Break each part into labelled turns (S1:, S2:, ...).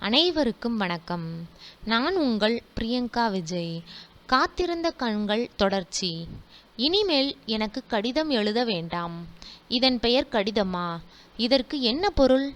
S1: அனைவருக்கும் வணக்கம். நான் உங்கள் பிரியங்கா விஜய். காத்திருந்த கண்கள் தொடர்ச்சி. இனிமேல் எனக்கு கடிதம் எழுத வேண்டாம். இதன் பெயர் கடிதமா? இதற்கு என்ன பொருள்?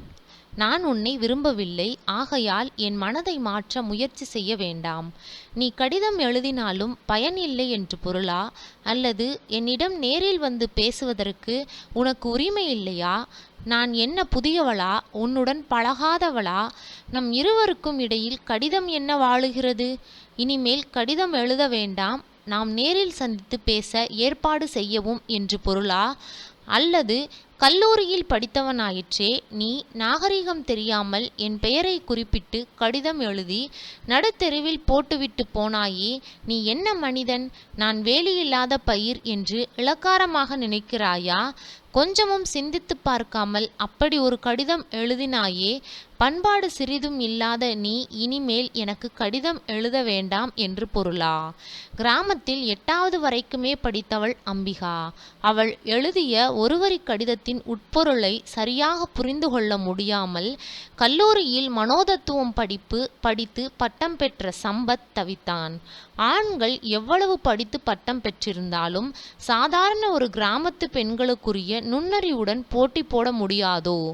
S1: நான் உன்னை விரும்பவில்லை. ஆகையால் என் மனதை மாற்ற முயற்சி செய்ய வேண்டாம். நீ கடிதம் எழுதினாலும் பயன் இல்லை என்று பொருளா? அல்லது என்னிடம் நேரில் வந்து பேசுவதற்கு உனக்கு உரிமை இல்லையா? நான் என்ன புதியவளா? உன்னுடன் பழகாதவளா? நம் இருவருக்கும் இடையில் கடிதம் என்ன வாழுகிறது? இனிமேல் கடிதம் எழுத வேண்டாம். நாம் நேரில் சந்தித்து பேச ஏற்பாடு செய்யவும் என்று பொருளா? அல்லது கல்லூரியில் படித்தவனாயிற்றே நீ நாகரிகம் தெரியாமல் என் பெயரை குறிப்பிட்டு கடிதம் எழுதி நடுத்தெருவில் போட்டுவிட்டு போனாயே நீ என்ன மனிதன்? நான் வேலியில்லாத பயிர் என்று இளக்காரமாக நினைக்கிறாயா? கொஞ்சமும் சிந்தித்து பார்க்காமல் அப்படி ஒரு கடிதம் எழுதினாயே பண்பாடு சிறிதும் இல்லாத நீ இனிமேல் எனக்கு கடிதம் எழுத வேண்டாம் என்று பொருளா? கிராமத்தில் எட்டாவது வரைக்குமே படித்தவள் அம்பிகா. அவள் எழுதிய ஒருவரி கடிதத்தின் உட்பொருளை சரியாக புரிந்து கொள்ள முடியாமல் கல்லூரியில் மனோதத்துவம் படிப்பு படித்து பட்டம் பெற்ற சம்பத் தவித்தான். ஆண்கள் எவ்வளவு படித்து பட்டம் பெற்றிருந்தாலும் சாதாரண ஒரு கிராமத்து பெண்களுக்குரிய நுண்ணறிவுடன் போட்டி போட முடியாதோ?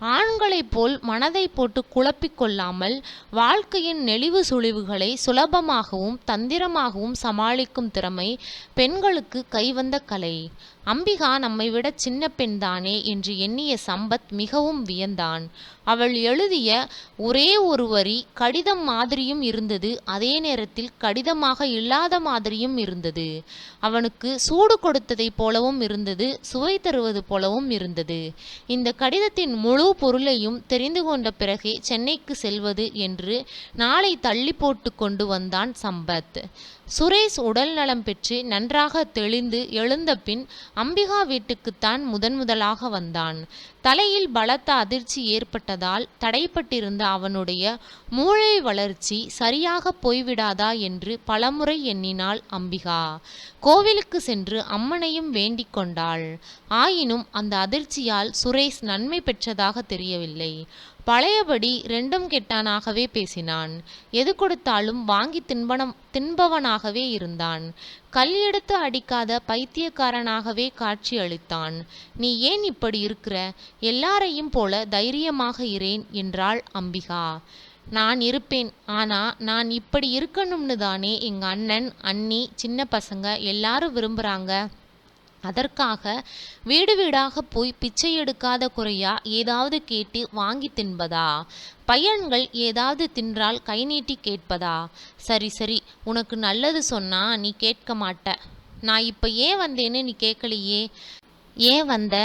S1: ஆண்களைப் போல் மனதை போட்டு குழப்பிக் கொள்ளாமல் வாழ்க்கையின் நெளிவு சுழிவுகளை சுலபமாகவும் தந்திரமாகவும் சமாளிக்கும் திறமை பெண்களுக்கு கைவந்த கலை. அம்பிகா நம்மை விட சின்ன பெண்தானே என்று எண்ணிய சம்பத் மிகவும் வியந்தான். அவள் எழுதிய ஒரே ஒரு வரி கடிதம் மாதிரியும் இருந்தது. அதே நேரத்தில் கடிதமாக இல்லாத மாதிரியும் இருந்தது. அவனுக்கு சூடு கொடுத்ததைப் போலவும் இருந்தது. சுவை தருவது போலவும் இருந்தது. இந்த கடிதத்தின் முழு பொருளையும் தெரிந்து கொண்ட பிறகே சென்னைக்கு செல்வது என்று நாளை தள்ளி போட்டு கொண்டு வந்தான் சம்பத். சுரேஷ் உடல் நலம் பெற்று நன்றாக தெளிந்து எழுந்த பின் அம்பிகா வீட்டுக்குத்தான் முதன் முதலாக வந்தான். தலையில் பலத்த அதிர்ச்சி ஏற்பட்டதால் தடைப்பட்டிருந்த அவனுடைய மூளை வளர்ச்சி சரியாக போய்விடாதா என்று பலமுறை எண்ணினாள் அம்பிகா. கோவிலுக்கு சென்று அம்மனையும் வேண்டிக் கொண்டாள். ஆயினும் அந்த அதிர்ச்சியால் சுரேஷ் நன்மை பெற்றதாக தெரியவில்லை. பழையபடி ரெண்டும் கெட்டானாகவே பேசினான். எது கொடுத்தாலும் வாங்கி தின்பனம் தின்பவனாகவே இருந்தான். கல் எடுத்து அடிக்காத பைத்தியக்காரனாகவே காட்சி அளித்தான். நீ ஏன் இப்படி இருக்கிற? எல்லாரையும் போல தைரியமாக இரேன் என்றாள் அம்பிகா. நான் இருப்பேன். ஆனா நான் இப்படி இருக்கணும்னு தானே எங்க அண்ணன் அண்ணி சின்ன பசங்க எல்லாரும் விரும்புறாங்க. அதற்காக வீடு வீடாக போய் பிச்சை எடுக்காத குறையா ஏதாவது கேட்டு வாங்கி தின்பதா? பையன்கள் ஏதாவது தின்றால் கை நீட்டி கேட்பதா? சரி சரி உனக்கு நல்லது சொன்னா நீ கேட்க மாட்ட. நான் இப்ப ஏன் வந்தேன்னு நீ கேட்கலையே? ஏன் வந்த?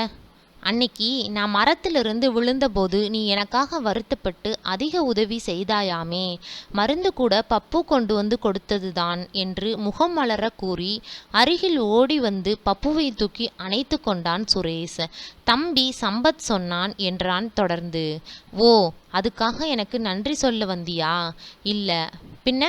S1: அன்னைக்கு நான் மரத்திலிருந்து விழுந்தபோது நீ எனக்காக வருத்தப்பட்டு அதிக உதவி செய்தாயாமே. மருந்து கூட பப்பு கொண்டு வந்து கொடுத்ததுதான் என்று முகம் மலர கூறி அருகில் ஓடி வந்து பப்புவை தூக்கி அணைத்து கொண்டான் சுரேஷ். தம்பி சம்பத் சொன்னான் என்றான் தொடர்ந்து. ஓ அதுக்காக எனக்கு நன்றி சொல்ல வந்தியா? இல்ல. பின்ன?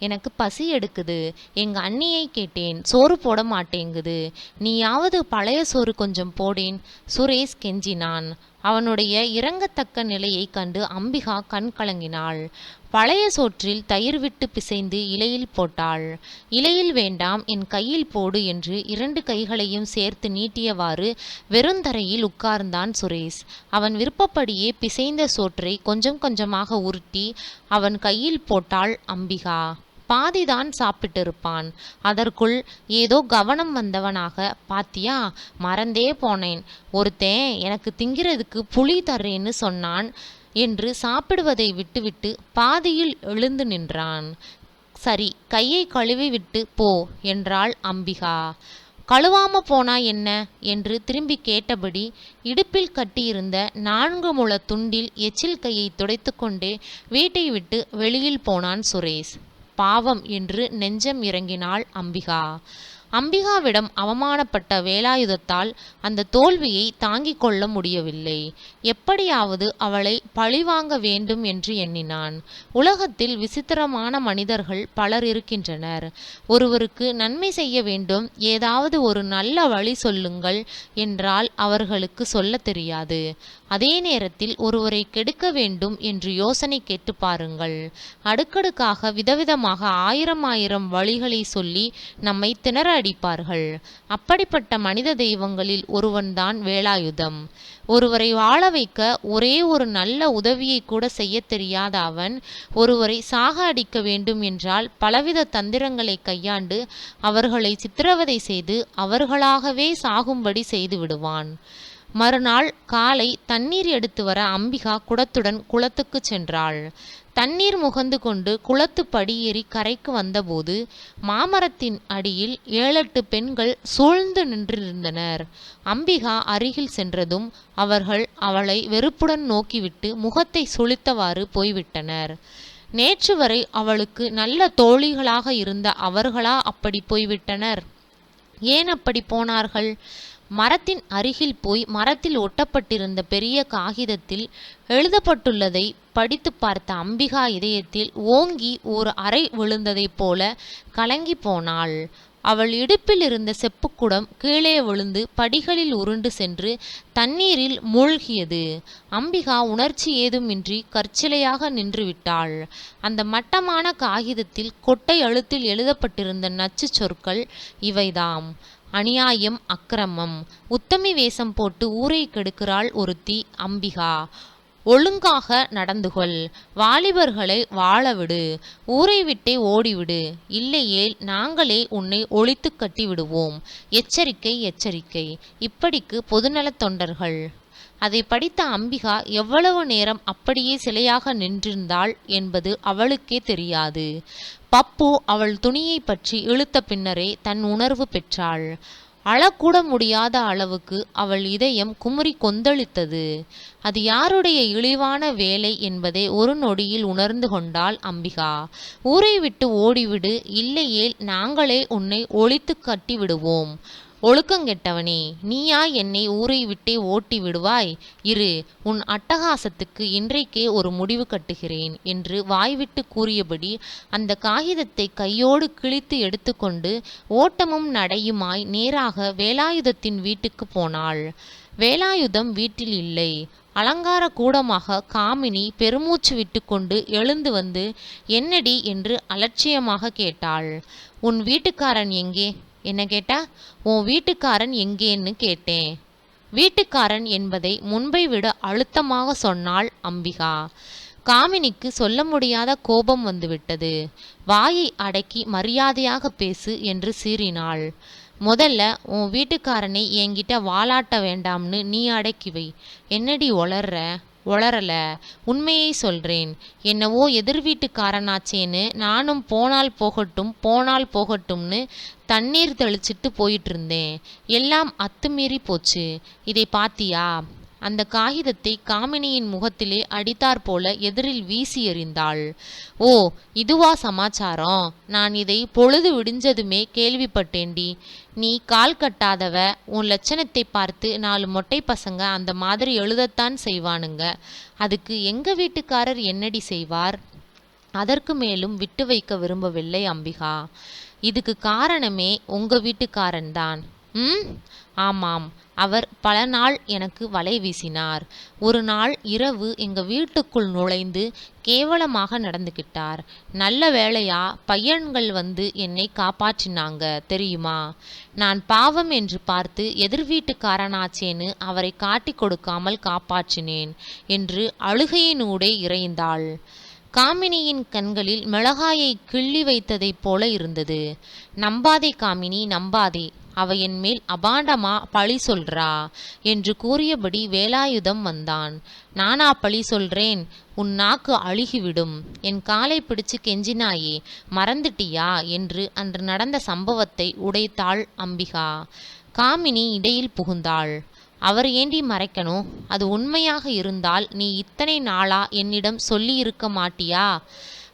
S1: எனக்கு பசி எடுக்குது எங்க அண்ணியை கேட்டேன் சோறு போட மாட்டேங்குது நீயாவது பழைய சோறு கொஞ்சம் போடேன் சுரேஷ் கெஞ்சினான். அவனுடைய இறங்கத்தக்க நிலையை கண்டு அம்பிகா கண் கலங்கினாள். பழைய சோற்றில் தயிர் விட்டு பிசைந்து இலையில் போட்டாள். இலையில் வேண்டாம் என் கையில் போடு என்று இரண்டு கைகளையும் சேர்த்து நீட்டியவாறு வெறுந்தரையில் உட்கார்ந்தான் சுரேஷ். அவன் விருப்பப்படியே பிசைந்த சோற்றை கொஞ்சம் கொஞ்சமாக உருட்டி அவன் கையில் போட்டாள் அம்பிகா. பாதிதான் சாப்பிட்டிருப்பான். அதற்குள் ஏதோ கவனம் வந்தவனாக பாத்தியா மறந்தே போனேன். ஒருத்தன் எனக்கு திங்கிறதுக்கு புளி தர்றேன்னு சொன்னான் என்று சாப்பிடுவதை விட்டுவிட்டு பாதியில் எழுந்து நின்றான். சரி கையை கழுவி விட்டு போ என்றாள் அம்பிகா. கழுவாம போனா என்ன? என்று திரும்பி கேட்டபடி இடுப்பில் கட்டியிருந்த நான்கு முழ துண்டில் எச்சில் கையை துடைத்து கொண்டே வீட்டை விட்டு வெளியில் போனான் சுரேஷ். பாவம் என்று நெஞ்சம் இறங்கினாள் அம்பிகா. அம்பிகாவிடம் அவமானப்பட்ட வேலாயுதத்தால் அந்த தோல்வியை தாங்கிக் கொள்ள முடியவில்லை. எப்படியாவது அவளை பழிவாங்க வேண்டும் என்று எண்ணினான். உலகத்தில் விசித்திரமான மனிதர்கள் பலர் இருக்கின்றனர். ஒருவருக்கு நன்மை செய்ய வேண்டும் ஏதாவது ஒரு நல்ல வழி சொல்லுங்கள் என்றால் அவர்களுக்கு சொல்ல தெரியாது. அதே நேரத்தில் ஒருவரை கெடுக்க வேண்டும் என்று யோசனை கேட்டு பாருங்கள். அடுக்கடுக்காக விதவிதமாக ஆயிரம் ஆயிரம் வழிகளை சொல்லி நம்மை திணற அடிப்பார்கள். அப்படிப்பட்ட மனித தெய்வங்களில் ஒருவன்தான் வேலாயுதம். ஒருவரை வாழ வைக்க ஒரே ஒரு நல்ல உதவியை கூட செய்ய தெரியாத அவன் ஒருவரை சாக அடிக்க வேண்டும் என்றால் பலவித தந்திரங்களை கையாண்டு அவர்களை சித்திரவதை செய்து அவர்களாகவே சாகும்படி செய்து விடுவான். மறுநாள் காலை தண்ணீர் எடுத்து வர அம்பிகா குடத்துடன் குளத்துக்கு சென்றாள். தண்ணீர் முகந்து கொண்டு குளத்து படியேறி கரைக்கு வந்தபோது மாமரத்தின் அடியில் ஏழெட்டு பெண்கள் சூழ்ந்து நின்றிருந்தனர். அம்பிகா அருகில் சென்றதும் அவர்கள் அவளை வெறுப்புடன் நோக்கிவிட்டு முகத்தை சுளித்தவாறு போய்விட்டனர். நேற்று வரை அவளுக்கு நல்ல தோழிகளாக இருந்த அவர்களா அப்படி போய்விட்டனர். ஏன் அப்படி போனார்கள்? மரத்தின் அருகில் போய் மரத்தில் ஒட்டப்பட்டிருந்த பெரிய காகிதத்தில் எழுதப்பட்டுள்ளதை படித்து பார்த்த அம்பிகா இதயத்தில் ஓங்கி ஒரு அறை விழுந்ததைப் போல கலங்கி போனாள். அவள் இடுப்பில் இருந்த செப்புக்குடம் கீழே விழுந்து படிகளில் உருண்டு சென்று தண்ணீரில் மூழ்கியது. அம்பிகா உணர்ச்சி ஏதுமின்றி கற்சிலையாக நின்றுவிட்டாள். அந்த மட்டமான காகிதத்தில் கொட்டை அழுத்தில் எழுதப்பட்டிருந்த நச்சு சொற்கள் இவைதாம். அநியாயம் அக்கிரமம். உத்தமி வேஷம் போட்டு ஊரை கெடுக்கிறாள் ஒருத்தி அம்பிகா. ஒழுங்காக நடந்துகொள். வாலிபர்களை வாழவிடு. ஊரை விட்டே ஓடிவிடு. இல்லையேல் நாங்களே உன்னை ஒழித்து கட்டி விடுவோம் எச்சரிக்கை எச்சரிக்கை. இப்படிக்கு பொதுநலத் தொண்டர்கள். அதை படித்த அம்பிகா எவ்வளவு நேரம் அப்படியே சிலையாக நின்றிருந்தாள் என்பது அவளுக்கே தெரியாது. பப்பு அவள் துணியை பற்றி இழுத்த பின்னரே தன் உணர்வு பெற்றாள். அழக்கூட முடியாத அளவுக்கு அவள் இதயம் குமுறி கொந்தளித்தது. அது யாருடைய இழிவான வேலை என்பதை ஒரு நொடியில் உணர்ந்து கொண்டாள் அம்பிகா. ஊரை விட்டு ஓடிவிடு இல்லையேல் நாங்களே உன்னை ஒழித்து கட்டிவிடுவோம். ஒழுக்கங்கெட்டவனே நீயா என்னை ஊரை விட்டே ஓட்டி விடுவாய். இரு உன் அட்டகாசத்துக்கு இன்றைக்கே ஒரு முடிவு கட்டுகிறேன் என்று வாய்விட்டு கூறியபடி அந்த காகிதத்தை கையோடு கிழித்து எடுத்துக்கொண்டு ஓட்டமும் நடையுமாய் நேராக வேலாயுதத்தின் வீட்டுக்கு போனாள். வேலாயுதம் வீட்டில் இல்லை. அலங்கார கூடமாக காமினி பெருமூச்சு விட்டுக்கொண்டு எழுந்து வந்து என்னடி? என்று அலட்சியமாக கேட்டாள். உன் வீட்டுக்காரன் எங்கே? என்ன கேட்டா உன் வீட்டுக்காரன் எங்கேன்னு கேட்டேன். வீட்டுக்காரன் என்பதை முன்பை விட அழுத்தமாக சொன்னாள் அம்பிகா. காமினிக்கு சொல்ல முடியாத கோபம் வந்துவிட்டது. வாயை அடக்கி மரியாதையாக பேசு என்று சீறினாள். முதல்ல உன் வீட்டுக்காரனை என்கிட்ட வாலாட்ட வேண்டாம்னு நீ அடக்கி வை. என்னடி ஒளர்ற வளரல. உண்மையை சொல்றேன். என்னவோ எதிர் வீட்டுக்காரனாச்சேன்னு நானும் போனால் போகட்டும் போனால் போகட்டும்னு தண்ணீர் தெளிச்சிட்டு போயிட்டு இருந்தேன் எல்லாம் அத்துமீறி போச்சு. இதை பாத்தியா? அந்த காகிதத்தை காமினியின் முகத்திலே அடித்தார் போல எதிரில் வீசி எறிந்தாள். ஓ இதுவா சமாச்சாரம்? நான் இதை பொழுது விடிஞ்சதுமே கேள்விப்பட்டேன்டி. நீ கால் கட்டாதவ உன் லட்சணத்தை பார்த்து நாலு மொட்டை பசங்க அந்த மாதிரி எழுதத்தான் செய்வானுங்க. அதுக்கு எங்க வீட்டுக்காரர் என்னடி செய்வார்? அதற்கு மேலும் விட்டு வைக்க விரும்பவில்லை அம்பிகா. இதுக்கு காரணமே உங்க வீட்டுக்காரன்தான். ம்? ஆமாம் அவர் பல நாள் எனக்கு வலை வீசினார். ஒரு நாள் இரவு எங்க வீட்டுக்குள் நுழைந்து கேவலமாக நடந்துகிட்டார். நல்ல வேளையா பையன்கள் வந்து என்னை காப்பாற்றினாங்க தெரியுமா? நான் பாவம் என்று பார்த்து எதிர் வீட்டுக்காரனாச்சேன்னு அவரை காட்டி கொடுக்காமல் காப்பாற்றினேன் என்று அழுகையினூடே இறைந்தாள். காமினியின் கண்களில் மிளகாயை கிள்ளி வைத்ததைப் போல இருந்தது. நம்பாதே காமினி நம்பாதே. அவ என் மேல் அபாண்டமா பழி சொல்றா? என்று கூறியபடி வேலாயுதம் வந்தான். நானா பழி சொல்றேன் உன் நாக்கு அழுகிவிடும். என் காலை பிடிச்சு கெஞ்சினாயே மறந்துட்டியா? என்று அன்று நடந்த சம்பவத்தை உடைத்தாள் அம்பிகா. காமினி இடையில் புகுந்தாள். அவர் ஏண்டி மறைக்கணும்? அது உண்மையாக இருந்தால் நீ இத்தனை நாளா என்னிடம் சொல்லி இருக்க மாட்டியா?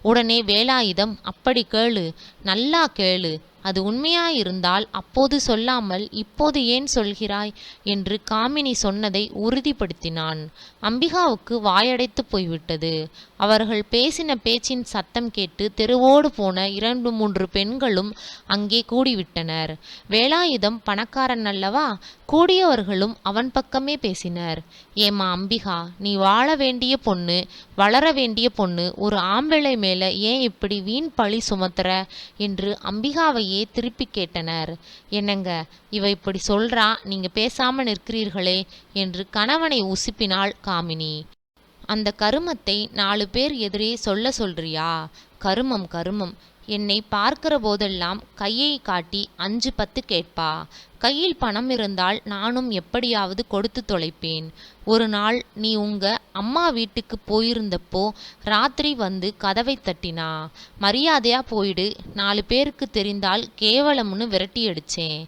S1: உடனே வேலாயுதம் அப்படி கேளு நல்லா கேளு. அது உண்மையாயிருந்தால் அப்போது சொல்லாமல் இப்போது ஏன் சொல்கிறாய்? என்று காமினி சொன்னதை உறுதிப்படுத்தினான். அம்பிகாவுக்கு வாயடைத்து போய்விட்டது. அவர்கள் பேசின பேச்சின் சத்தம் கேட்டு தெருவோடு போன இரண்டு மூன்று பெண்களும் அங்கே கூடிவிட்டனர். வேலாயுதம் பணக்காரன் அல்லவா? கூடியவர்களும் அவன் பக்கமே பேசினர். ஏம்மா அம்பிகா நீ வாழ வேண்டிய பொண்ணு வளர வேண்டிய பொண்ணு ஒரு ஆம்பளை மேல ஏன் இப்படி வீண் பழி சுமத்துற? என்று அம்பிகாவையே திருப்பி கேட்டனர். என்னங்க இவ இப்படி சொல்றா? நீங்க பேசாம நிற்கிறீர்களே என்று கணவனை உசுப்பினாள் காமினி. அந்த கருமத்தை நாலு பேர் எதிரே சொல்ல சொல்றியா? கருமம் கருமம். என்னை பார்க்கிற போதெல்லாம் கையை காட்டி அஞ்சு பத்து கேட்பா. கையில் பணம் இருந்தால் நானும் எப்படியாவது கொடுத்து தொலைப்பேன். ஒரு நாள் நீ உங்க அம்மா வீட்டுக்கு போயிருந்தப்போ ராத்திரி வந்து கதவை தட்டினா. மரியாதையா போயிடு நாலு பேருக்கு தெரிந்தால் கேவலம்னு விரட்டி அடிச்சேன்.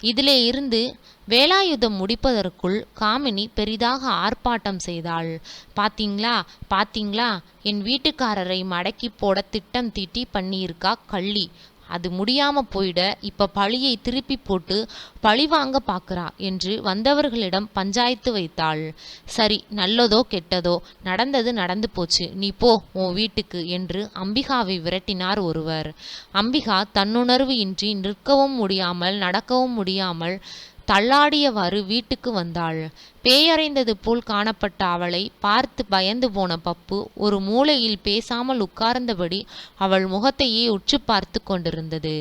S1: இதிலே இருந்து வேலாயுதம் முடிப்பதற்குள் காமினி பெரிதாக ஆர்ப்பாட்டம் செய்தாள். பாத்தீங்களா பாத்தீங்களா என் வீட்டுக்காரரை மடக்கி போட திட்டம் தீட்டி பண்ணியிருக்கா கள்ளி. அது முடியாமல் போயிட இப்போ பழியை திருப்பி போட்டு பழி வாங்க பார்க்குறா என்று வந்தவர்களிடம் பஞ்சாயத்து வைத்தாள். சரி நல்லதோ கெட்டதோ நடந்தது நடந்து போச்சு நீ போ உன் வீட்டுக்கு என்று அம்பிகாவை விரட்டினார் ஒருவர். அம்பிகா தன்னுணர்வு இன்றி நிற்கவும் முடியாமல் நடக்கவும் முடியாமல் தள்ளாடியவாறு வீட்டுக்கு வந்தாள். பேயறைந்தது போல் காணப்பட்ட அவளை பார்த்து பயந்து போன பப்பு ஒரு மூலையில் பேசாமல் உட்கார்ந்தபடி அவள் முகத்தையே உற்று பார்த்து கொண்டிருந்தது.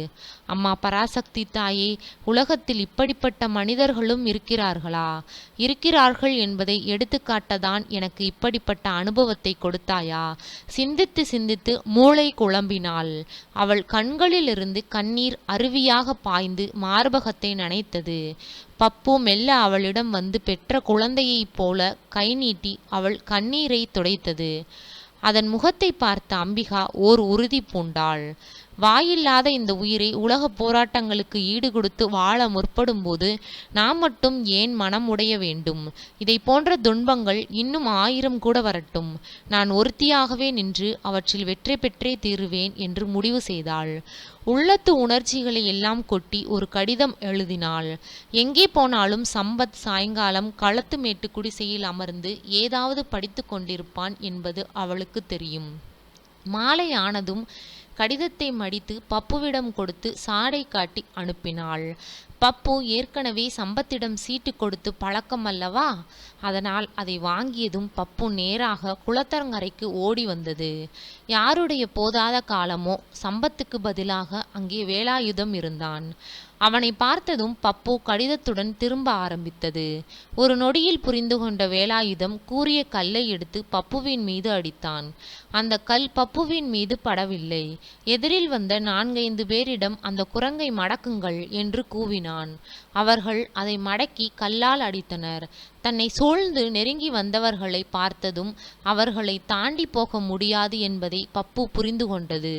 S1: அம்மா பராசக்தி தாயே உலகத்தில் இப்படிப்பட்ட மனிதர்களும் இருக்கிறார்களா? இருக்கிறார்கள் என்பதை எடுத்துக்காட்டதான் எனக்கு இப்படிப்பட்ட அனுபவத்தை கொடுத்தாயா? சிந்தித்து சிந்தித்து மூளை குழம்பினாள். அவள் கண்களிலிருந்து கண்ணீர் அருவியாக பாய்ந்து மார்பகத்தை நனைத்தது. பப்பு மெல்ல அவளிடம் வந்து பெற்ற குழந்தையைப் போல கை நீட்டி அவள் கண்ணீரை துடைத்தது. அதன் முகத்தை பார்த்த அம்பிகா ஓர் உறுதி பூண்டாள். வாயில்லாத இந்த உயிரை உலக போராட்டங்களுக்கு ஈடு கொடுத்து வாழ முற்படும்போது நாம் மட்டும் ஏன் மனம் உடைய வேண்டும்? இதை போன்ற துன்பங்கள் இன்னும் ஆயிரம் கூட வரட்டும். நான் ஒருத்தியாகவே நின்று அவற்றில் வெற்றி பெற்றே தீருவேன் என்று முடிவு செய்தாள். உள்ளத்து உணர்ச்சிகளை எல்லாம் கொட்டி ஒரு கடிதம் எழுதினாள். எங்கே போனாலும் சம்பத் சாயங்காலம் களத்து மேட்டு குடிசையில் அமர்ந்து ஏதாவது படித்து கொண்டிருப்பான் என்பது அவளுக்கு தெரியும். மாலை ஆனதும் கடிதத்தை மடித்து பப்புவிடம் கொடுத்து சாடை காட்டி அனுப்பினாள். பப்பு ஏற்கனவே சம்பத்திடம் சீட்டு கொடுத்து பழக்கம் அல்லவா? அதனால் அதை வாங்கியதும் பப்பு நேராக குளத்தரங்கரைக்கு ஓடி வந்தது. யாருடைய போதாத காலமோ? சம்பத்துக்கு பதிலாக அங்கே வேலாயுதம் இருந்தான். அவனை பார்த்ததும் பப்பு கடிதத்துடன் திரும்ப ஆரம்பித்தது. ஒரு நொடியில் புரிந்து கொண்ட வேலாயுதம் கூறிய கல்லை எடுத்து பப்புவின் மீது அடித்தான். அந்த கல் பப்புவின் மீது படவில்லை. எதிரில் வந்த நான்கைந்து பேரிடம் அந்த குரங்கை மடக்குங்கள் என்று கூவினான். அவர்கள் அதை மடக்கி கல்லால் அடித்தனர். தன்னை சூழ்ந்து நெருங்கி வந்தவர்களை பார்த்ததும் அவர்களை தாண்டி போக முடியாது என்பதை பப்பு புரிந்து கொண்டது.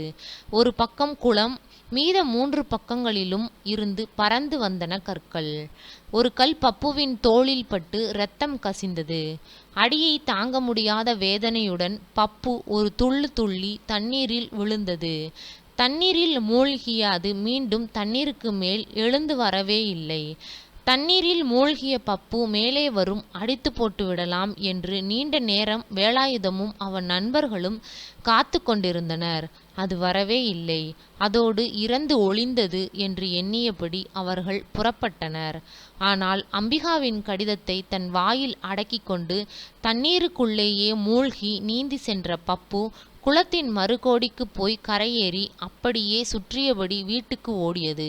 S1: ஒரு பக்கம் குளம் மீத மூன்று பக்கங்களிலும் இருந்து பறந்து வந்தன கற்கள். ஒரு கல் பப்புவின் தோளில் பட்டு இரத்தம் கசிந்தது. அடியை தாங்க முடியாத வேதனையுடன் பப்பு ஒரு துள்ளு துள்ளி தண்ணீரில் விழுந்தது. தண்ணீரில் மூழ்கிய அது மீண்டும் தண்ணீருக்கு மேல் எழுந்து வரவே இல்லை. தண்ணீரில் மூழ்கிய பப்பு மேலே வரும் அடித்து போட்டு விடலாம் என்று நீண்ட நேரம் வேலாயுதமும் அவன் நண்பர்களும் காத்து கொண்டிருந்தனர். அது வரவே இல்லை. அதோடு இறந்து ஒளிந்தது என்று எண்ணியபடி அவர்கள் புறப்பட்டனர். ஆனால் அம்பிகாவின் கடிதத்தை தன் வாயில் அடக்கிக் கொண்டு தண்ணீருக்குள்ளேயே மூழ்கி நீந்தி சென்ற பப்பு குளத்தின் மறுகோடிக்கு போய் கரையேறி அப்படியே சுற்றியபடி வீட்டுக்கு ஓடியது.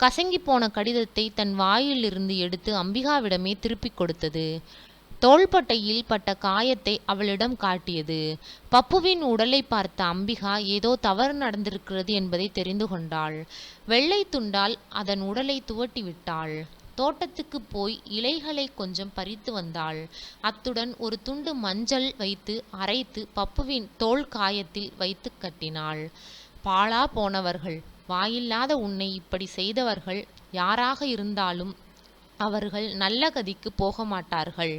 S1: கசங்கி போன கடிதத்தை தன் வாயிலிருந்து எடுத்து அம்பிகாவிடமே திருப்பிக் கொடுத்தது. தோள்பட்டையில் பட்ட காயத்தை அவளிடம் காட்டியது. பப்புவின் உடலை பார்த்த அம்பிகா ஏதோ தவறு நடந்திருக்கிறது என்பதை தெரிந்து கொண்டாள். வெள்ளை துண்டால் அதன் உடலை துவட்டி விட்டாள் தோட்டத்துக்கு போய் இலைகளை கொஞ்சம் பறித்து வந்தாள். அத்துடன் ஒரு துண்டு மஞ்சள் வைத்து அரைத்து பப்புவின் தோல் காயத்தில் வைத்து கட்டினாள். பாழா போனவர்கள் வாயில்லாத உன்னை இப்படி செய்தவர்கள் யாராக இருந்தாலும் அவர்கள் நல்ல கதிக்கு போக மாட்டார்கள்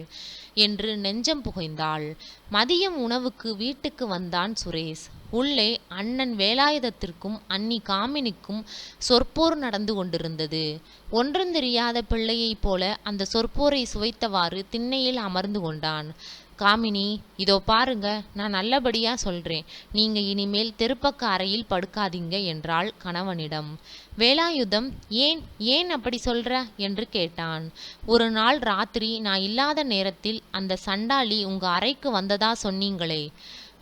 S1: என்று நெஞ்சம் புகைந்தாள். மதியம் உணவுக்கு வீட்டுக்கு வந்தான் சுரேஷ். உள்ளே அண்ணன் வேலாயுதத்திற்கும் அண்ணி காமினிக்கும் சொற்போர் நடந்து கொண்டிருந்தது. ஒன்றும் தெரியாத பிள்ளையைப் போல அந்த சொற்போரை சுவைத்தவாறு திண்ணையில் அமர்ந்து கொண்டான். காமினி இதோ பாருங்க நான் நல்லபடியா சொல்றேன். நீங்க இனிமேல் தெருப்பக்க அறையில் படுக்காதீங்க என்றாள் கணவனிடம். வேலாயுதம் ஏன் ஏன் அப்படி சொல்ற? என்று கேட்டான். ஒரு நாள் ராத்திரி நான் இல்லாத நேரத்தில் அந்த சண்டாளி உங்க அறைக்கு வந்ததா சொன்னீங்களே.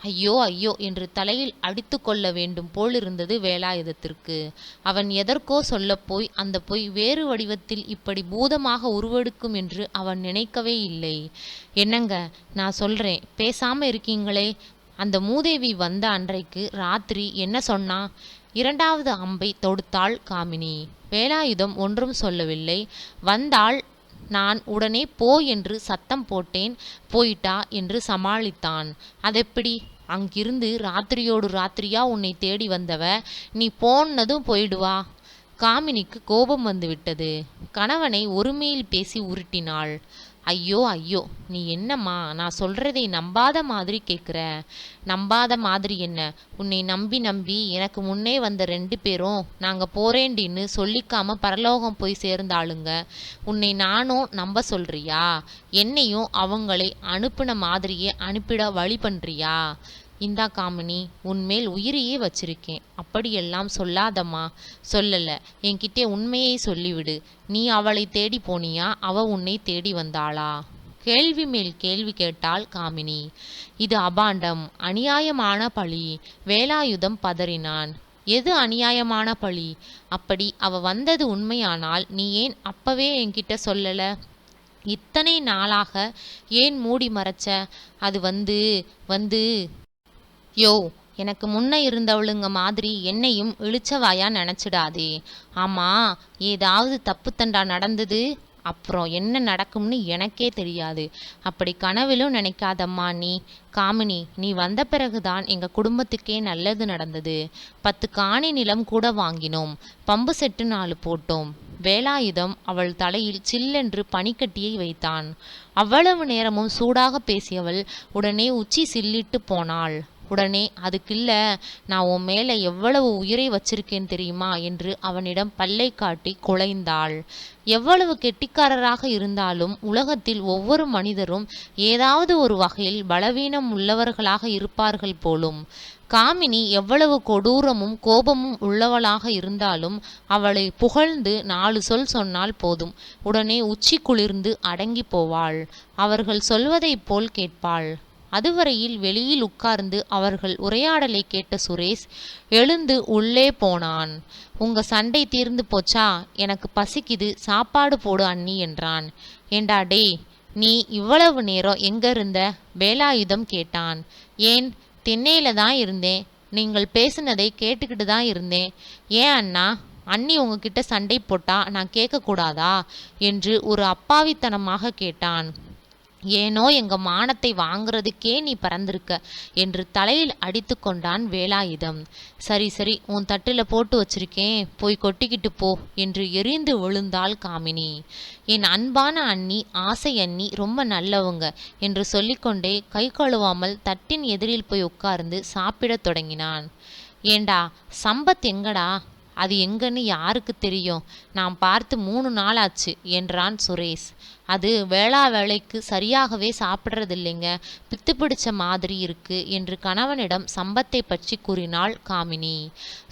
S1: ஐயோ ஐயோ என்று தலையில் அடித்து கொள்ள வேண்டும் போலிருந்தது வேலாயுதத்திற்கு. அவன் எதற்கோ சொல்லப்போய் அந்த பொய் வேறு வடிவத்தில் இப்படி பூதமாக உருவெடுக்கும் என்று அவன் நினைக்கவே இல்லை. என்னங்க நான் சொல்றேன் பேசாம இருக்கீங்களே. அந்த மூதேவி வந்த அன்றைக்கு ராத்திரி என்ன சொன்னா? இரண்டாவது அம்பை தொடுத்தாள் காமினி. வேலாயுதம் ஒன்றும் சொல்லவில்லை. வந்தாள் நான் உடனே போ என்று சத்தம் போட்டேன் போயிட்டா என்று சமாளித்தான். அதெப்படி? அங்கிருந்து ராத்திரியோடு ராத்திரியா உன்னை தேடி வந்தவ நீ போனதும் போயிடுவா காமினிக்கு கோபம் வந்துவிட்டது. கணவனை ஒருமையில் பேசி உருட்டினாள். ஐயோ ஐயோ நீ என்னம்மா? நான் சொல்கிறதை நம்பாத மாதிரி கேட்குற நம்பாத மாதிரி என்ன? உன்னை நம்பி நம்பி எனக்கு முன்னே வந்த ரெண்டு பேரும் நாங்கள் போறேண்டின்னு சொல்லிக்காம பரலோகம் போய் சேர்ந்தாளுங்க உன்னை நானும் நம்ப சொல்றியா? என்னையும் அவங்களை அனுப்பின மாதிரியே அனுப்பிட வழி பண்ணுறியா இந்தா காமினி உன்மேல் உயிரையே வச்சிருக்கேன். அப்படியெல்லாம் சொல்லாதம்மா. சொல்லலை. என்கிட்டே உண்மையை சொல்லிவிடு. நீ அவளை தேடி போனியா? அவ உன்னை தேடி வந்தாளா? கேள்வி மேல் கேள்வி கேட்டாள் காமினி. இது அபாண்டம். அநியாயமான பழி. வேலாயுதம் பதறினான். எது அநியாயமான பழி? அப்படி அவ வந்தது உண்மையானால் நீ ஏன் அப்பவே என்கிட்ட சொல்லல? இத்தனை நாளாக ஏன் மூடி மறைச்ச? அது வந்து வந்து யோ எனக்கு முன்ன இருந்தவளுங்க மாதிரி என்னையும் இழிச்சவாயா நினச்சிடாதே. ஆமாம் ஏதாவது தப்பு தண்டா நடந்தது அப்புறம் என்ன நடக்கும்னு எனக்கே தெரியாது. அப்படி கனவிலும் நினைக்காதம்மா நீ. காமினி நீ வந்த பிறகுதான் எங்க குடும்பத்துக்கே நல்லது நடந்தது. பத்து காணி நிலம் கூட வாங்கினோம். பம்பு செட்டு நாலு போட்டோம். வேலாயுதம் அவள் தலையில் சில்லென்று பனிக்கட்டியை வைத்தான். அவ்வளவு நேரமும் சூடாக பேசியவள் உடனே உச்சி சில்லிட்டு போனாள். உடனே அதுக்கில்ல நான் உன் மேலே எவ்வளவு உயிரை வச்சிருக்கேன் தெரியுமா? என்று அவனிடம் பல்லை காட்டி குலைந்தாள். எவ்வளவு கெட்டிக்காரராக இருந்தாலும் உலகத்தில் ஒவ்வொரு மனிதரும் ஏதாவது ஒரு வகையில் பலவீனம் உள்ளவர்களாக இருப்பார்கள் போலும். காமினி எவ்வளவு கொடூரமும் கோபமும் உள்ளவளாக இருந்தாலும் அவளை புகழ்ந்து நாலு சொல் சொன்னால் போதும். உடனே உச்சி குளிர்ந்து அடங்கி போவாள். அவர்கள் சொல்வதைப் போல் கேட்பாள். அதுவரையில் வெளியில் உட்கார்ந்து அவர்கள் உரையாடலை கேட்ட சுரேஷ் எழுந்து உள்ளே போனான். உங்க சண்டை தீர்ந்து போச்சா? எனக்கு பசிக்குது. சாப்பாடு போடு அண்ணி என்றான். ஏண்டா டேய் நீ இவ்வளவு நேரம் எங்க இருந்த? வேலாயுதம் கேட்டான். ஏன் திண்ணையில தான் இருந்தேன். நீங்கள் பேசினதை கேட்டுக்கிட்டு தான் இருந்தேன். ஏன் அண்ணா? அண்ணி உங்ககிட்ட சண்டை போட்டா நான் கேட்கக்கூடாதா? என்று ஒரு அப்பாவித்தனமாக கேட்டான். ஏனோ எங்க மானத்தை வாங்குறதுக்கே நீ பறந்திருக்க என்று தலையில் அடித்து கொண்டான் வேலாயுதம். சரி சரி உன் தட்டில் போட்டு வச்சிருக்கேன். போய் கொட்டிக்கிட்டு போ என்று எரிந்து விழுந்தாள் காமினி. என் அன்பான அண்ணி ஆசை அண்ணி ரொம்ப நல்லவங்க என்று சொல்லிக்கொண்டே கை கழுவாமல் தட்டின் எதிரில் போய் உட்கார்ந்து சாப்பிடத் தொடங்கினான். ஏண்டா சம்பத் எங்கடா? அது எங்கன்னு யாருக்கு தெரியும்? நான் பார்த்து மூணு நாள் ஆச்சு என்றான் சுரேஷ். அது வேளா வேலைக்கு சரியாகவே சாப்பிட்றதில்லைங்க. பித்து பிடிச்ச மாதிரி இருக்கு என்று கணவனிடம் சம்பத்தை பற்றி கூறினாள் காமினி.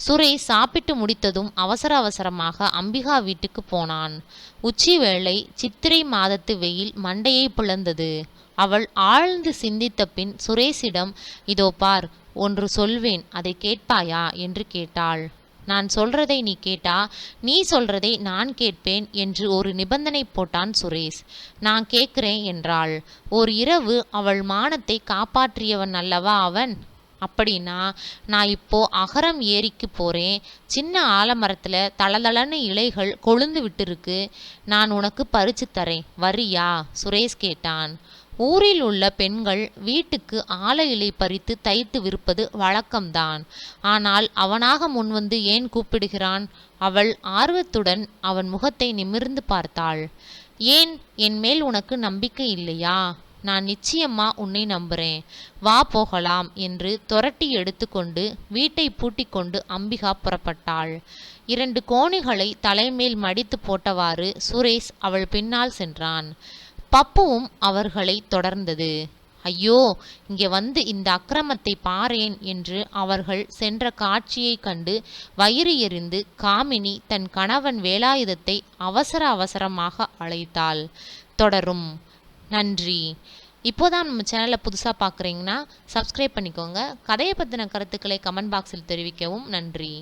S1: சுரேஷ் சாப்பிட்டு முடித்ததும் அவசர அவசரமாக அம்பிகா வீட்டுக்கு போனான். உச்சி வேளை சித்திரை மாதத்து வெயில் மண்டையை பிளந்தது அவள் ஆழ்ந்து சிந்தித்த பின் சுரேஷிடம் இதோ பார் ஒன்று சொல்வேன் அதை கேட்பாயா? என்று கேட்டாள். நான் சொல்றதை நீ கேட்டா நீ சொல்றதை நான் கேட்பேன் என்று ஒரு நிபந்தனை போட்டான் சுரேஷ். நான் கேட்கிறேன் என்றாள். ஓர் இரவு அவள் மானத்தை காப்பாற்றியவன் அல்லவா அவன்? அப்படின்னா நான் இப்போ அகரம் ஏரிக்கு போறேன். சின்ன ஆலமரத்துல தளதளன்னு இலைகள் கொழுந்து விட்டுருக்கு. நான் உனக்கு பறிச்சு தரேன். வரியா? சுரேஷ் கேட்டான். ஊரில் உள்ள பெண்கள் வீட்டுக்கு ஆல இலை பறித்து தைத்து விற்பது வழக்கம்தான். ஆனால் அவனாக முன்வந்து ஏன் கூப்பிடுகிறான்? அவள் ஆர்வத்துடன் அவன் முகத்தை நிமிர்ந்து பார்த்தாள். ஏன் என் மேல் உனக்கு நம்பிக்கை இல்லையா? நான் நிச்சயமா உன்னை நம்புறேன். வா போகலாம் என்று துரட்டி எடுத்துக்கொண்டு வீட்டை பூட்டிக் கொண்டு அம்பிகா புறப்பட்டாள். இரண்டு கோணிகளை தலைமேல் மடித்து போட்டவாறு சுரேஷ் அவள் பின்னால் சென்றான். பப்புவும் அவர்களை தொடர்ந்தது. ஐயோ இங்கே வந்து இந்த அக்கிரமத்தை பாரேன் என்று அவர்கள் சென்ற காட்சியைக் கண்டு வயிறு எறிந்து காமினி தன் கணவன் வேலாயுதத்தை அவசர அவசரமாக அழைத்தாள். தொடரும். நன்றி. இப்போதான் நம்ம சேனலை புதுசாக பார்க்குறீங்கன்னா சப்ஸ்கிரைப் பண்ணிக்கோங்க. கதையை பற்றின கருத்துக்களை கமெண்ட் பாக்ஸில் தெரிவிக்கவும் நன்றி.